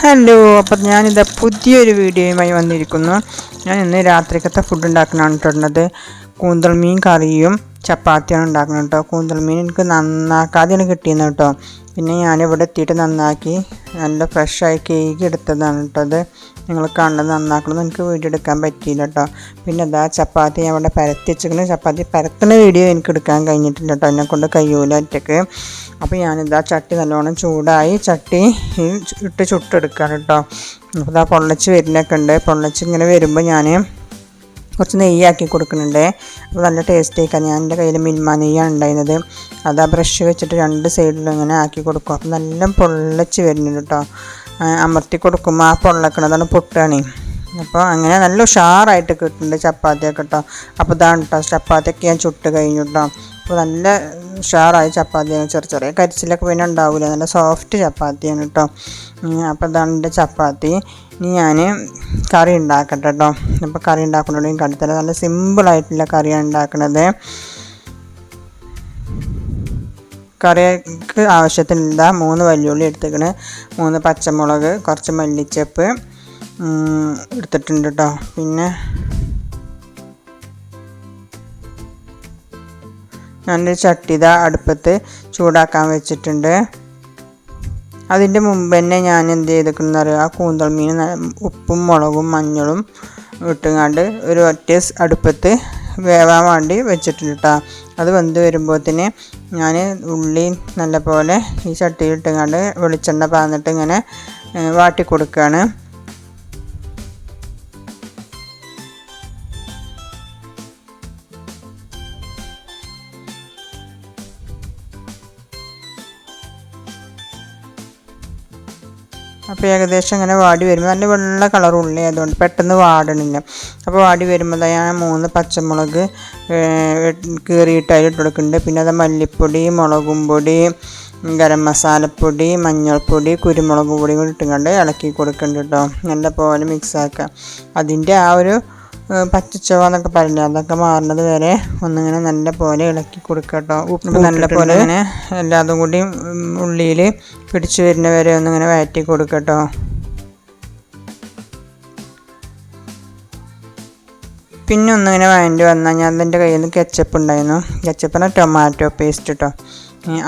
Hello അപ്പം ഞാനിത് പുതിയൊരു വീഡിയോയുമായി വന്നിരിക്കുന്നു. ഞാൻ ഇന്ന് രാത്രിക്കത്തെ ഫുഡ് ഉണ്ടാക്കാനാണ് ഇട്ടുള്ളത് കൂന്തൽ മീൻ കറിയും ചപ്പാത്തിയാണ് ഉണ്ടാക്കുന്നത് കേട്ടോ കൂന്തൽ മീൻ എനിക്ക് നന്നാക്കാതെയാണ് കിട്ടിയെന്ന് കേട്ടോ പിന്നെ ഞാനിവിടെ എത്തിയിട്ട് നന്നാക്കി നല്ല ഫ്രഷായി കേക്ക് എടുത്തതാണ് കേട്ടോ അത്. നിങ്ങൾ കണ്ടത് നന്നാക്കണമെന്ന് എനിക്ക് വീഡിയോ എടുക്കാൻ പറ്റിയില്ല കേട്ടോ പിന്നെ അതാ ചപ്പാത്തി ഞാൻ ഇവിടെ പരത്തി വെച്ചിരിക്കുന്നത് ചപ്പാത്തി പരത്തുന്ന വീഡിയോ എനിക്ക് എടുക്കാൻ കഴിഞ്ഞിട്ടില്ല കേട്ടോ എന്നെക്കൊണ്ട് കൊണ്ട് അപ്പോൾ ഞാനിതാ ചട്ടി നല്ലോണം ചൂടായി ചട്ടി ഇട്ട് ചുട്ടെടുക്കുകയാണ് കേട്ടോ. അപ്പോൾ ഇതാ പൊള്ളച്ച് വരുന്നൊക്കെ ഉണ്ട്. പൊള്ളച്ച് ഇങ്ങനെ വരുമ്പോൾ ഞാൻ കുറച്ച് നെയ്യാക്കി കൊടുക്കുന്നുണ്ട്. അപ്പോൾ നല്ല ടേസ്റ്റ് ആയിക്കാം ഞാൻ എന്റെ കയ്യിൽ മിൽമ നെയ്യാണ് ഉണ്ടായിരുന്നത്. അത് ആ ബ്രഷ് വെച്ചിട്ട് രണ്ട് സൈഡിലും ഇങ്ങനെ ആക്കി കൊടുക്കും. അപ്പോൾ നല്ല പൊള്ളച്ച് വരുന്നുണ്ട് കേട്ടോ. അമർത്തി കൊടുക്കുമ്പോൾ ആ പൊള്ളക്കണതാണ് പൊട്ടുകയാണ് അപ്പോൾ അങ്ങനെ നല്ല ഉഷാറായിട്ട് കിട്ടുന്നുണ്ട് ചപ്പാത്തിയൊക്കെ കേട്ടോ അപ്പോൾ ഇതാണ് കേട്ടോ ചപ്പാത്തിയൊക്കെ ഞാൻ ചുട്ട് കഴിഞ്ഞു കേട്ടോ അപ്പോൾ നല്ല ഉഷാറായ ചപ്പാത്തിയാണ് ചെറിയ ചെറിയ കരിച്ചിലൊക്കെ പിന്നെ ഉണ്ടാവില്ല നല്ല സോഫ്റ്റ് ചപ്പാത്തിയാണ് കേട്ടോ അപ്പോൾ ഇതാണ് എന്റെ ചപ്പാത്തി. ഇനി ഞാൻ കറി ഉണ്ടാക്കട്ടെ കേട്ടോ അപ്പോൾ കറി ഉണ്ടാക്കുന്നുണ്ടെങ്കിൽ കണ്ടിത്തരാം നല്ല സിമ്പിളായിട്ടുള്ള കറിയാണ് ഉണ്ടാക്കുന്നത് കറിക്ക് ആവശ്യത്തിനുള്ള മൂന്ന് വല്യുള്ളി എടുത്തേക്കണ് മൂന്ന് പച്ചമുളക് കുറച്ച് മല്ലിച്ചപ്പ് എടുത്തിട്ടുണ്ട് കേട്ടോ പിന്നെ ഞാനൊരു ചട്ടിത അടുപ്പത്ത് ചൂടാക്കാൻ വെച്ചിട്ടുണ്ട്. അതിന്റെ മുമ്പ് തന്നെ ഞാൻ എന്ത് ചെയ്തിരിക്കുന്ന അറിയാം? ആ കൂന്തൽ മീൻ ഉപ്പും മുളകും മഞ്ഞളും ഇട്ടുങ്ങാണ്ട് ഒരു ഒറ്റ അടുപ്പത്ത് വേവാൻ വേണ്ടി വെച്ചിട്ടുണ്ട് കേട്ടോ അത് വെന്ത് വരുമ്പോഴത്തേന് ഞാൻ ഉള്ളി നല്ലപോലെ ഈ ചട്ടിയിൽ ഇട്ടുങ്ങാണ്ട് വെളിച്ചെണ്ണ പാന്നിട്ട് ഇങ്ങനെ വാട്ടി കൊടുക്കുകയാണ് അപ്പോൾ ഏകദേശം ഇങ്ങനെ വാടി വരുമ്പോൾ നല്ല വെള്ള കളർ ഉള്ളി അതുകൊണ്ട് പെട്ടെന്ന് വാടണില്ല. അപ്പോൾ വാടി വരുമ്പോൾ ഞാൻ മൂന്ന് പച്ചമുളക് കീറിയിട്ട് അതിൽ ഇട്ട് കൊടുക്കുന്നുണ്ട്. പിന്നെ അത് മല്ലിപ്പൊടി മുളകും പൊടി ഗരം മസാലപ്പൊടി മഞ്ഞൾപ്പൊടി കുരുമുളക് പൊടി കൂടി ഇട്ടുകൊണ്ട് ഇളക്കി കൊടുക്കുന്നുണ്ട് കേട്ടോ. നല്ല പോലെ മിക്സാക്കുക അതിന്റെ ആ ഒരു പച്ചച്ചവ എന്നൊക്കെ പറയില്ല അതൊക്കെ മാറുന്നത് വരെ ഒന്നിങ്ങനെ നല്ല പോലെ ഇളക്കി കൊടുക്കട്ടോ. കേട്ടോ ഉപ്പ് നല്ല പോലെ ഇങ്ങനെ എല്ലാതും കൂടി ഉള്ളിയിൽ പിടിച്ചു വരുന്ന വരെ ഒന്നിങ്ങനെ വയറ്റി കൊടുക്കട്ടോ. പിന്നെ ഒന്നിങ്ങനെ വേണ്ടി വന്നാൽ ഞാൻ എന്റെ കയ്യിൽ നിന്ന് കെച്ചപ്പ് ഉണ്ടായിരുന്നു കെച്ചപ്പിന് ടൊമാറ്റോ പേസ്റ്റ് കേട്ടോ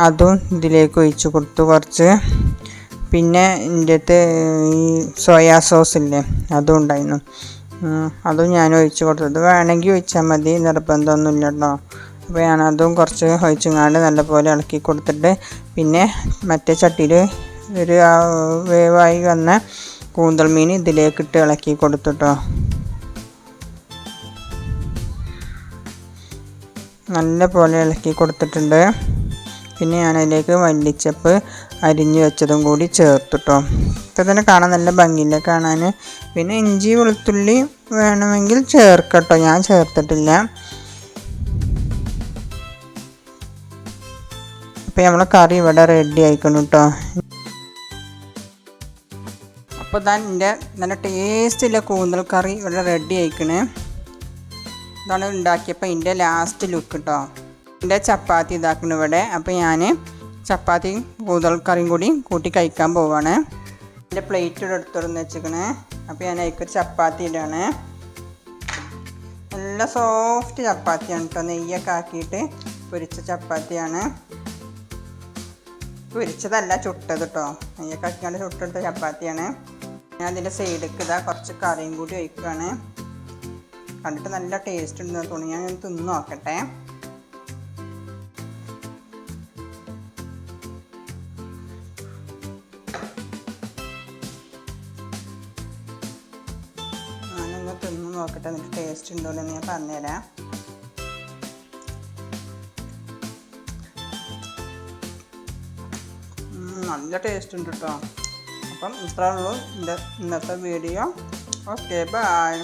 അതും ഇതിലേക്ക് ഒഴിച്ച് കൊടുത്തു കുറച്ച്. പിന്നെ എന്റെ അടുത്ത് ഈ സോയാ സോസ് ഇല്ലേ അതും ഉണ്ടായിരുന്നു. അതും ഞാൻ ഒഴിച്ച് കൊടുത്തത് വേണമെങ്കിൽ ഒഴിച്ചാൽ മതി നിർബന്ധമൊന്നുമില്ല കേട്ടോ അപ്പോൾ ഞാനതും കുറച്ച് ഒഴിച്ചുങ്ങാണ്ട് നല്ലപോലെ ഇളക്കി കൊടുത്തിട്ട് പിന്നെ മറ്റേ ചട്ടിയിൽ ഒരു വേവായി വന്ന കൂന്തൽ മീൻ ഇതിലേക്കിട്ട് ഇളക്കി കൊടുത്തിട്ടോ നല്ല പോലെ ഇളക്കി കൊടുത്തിട്ടുണ്ട്. പിന്നെ ഞാനതിലേക്ക് മല്ലിച്ചപ്പ് അരിഞ്ഞു വെച്ചതും കൂടി ചേർത്തിട്ടോ. ഇപ്പം തന്നെ കാണാൻ നല്ല ഭംഗിയില്ല കാണാൻ പിന്നെ ഇഞ്ചി വെളുത്തുള്ളി വേണമെങ്കിൽ ചേർക്കട്ടോ. ഞാൻ ചേർത്തിട്ടില്ല. അപ്പോൾ നമ്മളെ കറി ഇവിടെ റെഡി ആയിക്കണം കേട്ടോ അപ്പോൾ ഇതാ എന്റെ നല്ല ടേസ്റ്റുള്ള കൂന്തൽ കറി ഇവിടെ റെഡി ആയിക്കണ്. ഇതാണ് ഉണ്ടാക്കിയപ്പോൾ എന്റെ ലാസ്റ്റ് ലുക്ക് കേട്ടോ എന്റെ ചപ്പാത്തി ഇതാക്കണം ഇവിടെ. അപ്പോൾ ഞാൻ ചപ്പാത്തിയും കൂതൽ കറിയും കൂടി കൂട്ടി കഴിക്കാൻ പോവാണ്. എന്റെ പ്ലേറ്റ് ഇവിടെ വെച്ചിക്കണേ അപ്പോൾ ഞാൻ അതിക്കൊരു ചപ്പാത്തി ഇടാണ്. നല്ല സോഫ്റ്റ് ചപ്പാത്തിയാണ് കേട്ടോ. നെയ്യൊക്കെ ആക്കിയിട്ട് പൊരിച്ച ചപ്പാത്തിയാണ്. പൊരിച്ചതല്ല ചുട്ടത് കേട്ടോ. നെയ്യൊക്കെ ആക്കിയാണ്ട് ചുട്ടെടുത്ത ചപ്പാത്തിയാണ്. ഞാൻ അതിന്റെ സൈഡിലേക്ക് ഇതാ കുറച്ച് കറിയും കൂടി ഒഴിക്കുകയാണ്. കണ്ടിട്ട് നല്ല ടേസ്റ്റ് ഉണ്ടെന്ന് തോന്നി ഞാൻ തിന്ന് നോക്കട്ടെ. നോക്കട്ടെ എന്നിട്ട് ടേസ്റ്റ് ഉണ്ടോ എന്ന് ഞാൻ പറഞ്ഞുതരാം. നല്ല ടേസ്റ്റ് ഉണ്ട് കേട്ടോ അപ്പം ഇത്രേ ഉള്ളൂ ഇന്നത്തെ വീഡിയോ ഓക്കെ ബൈ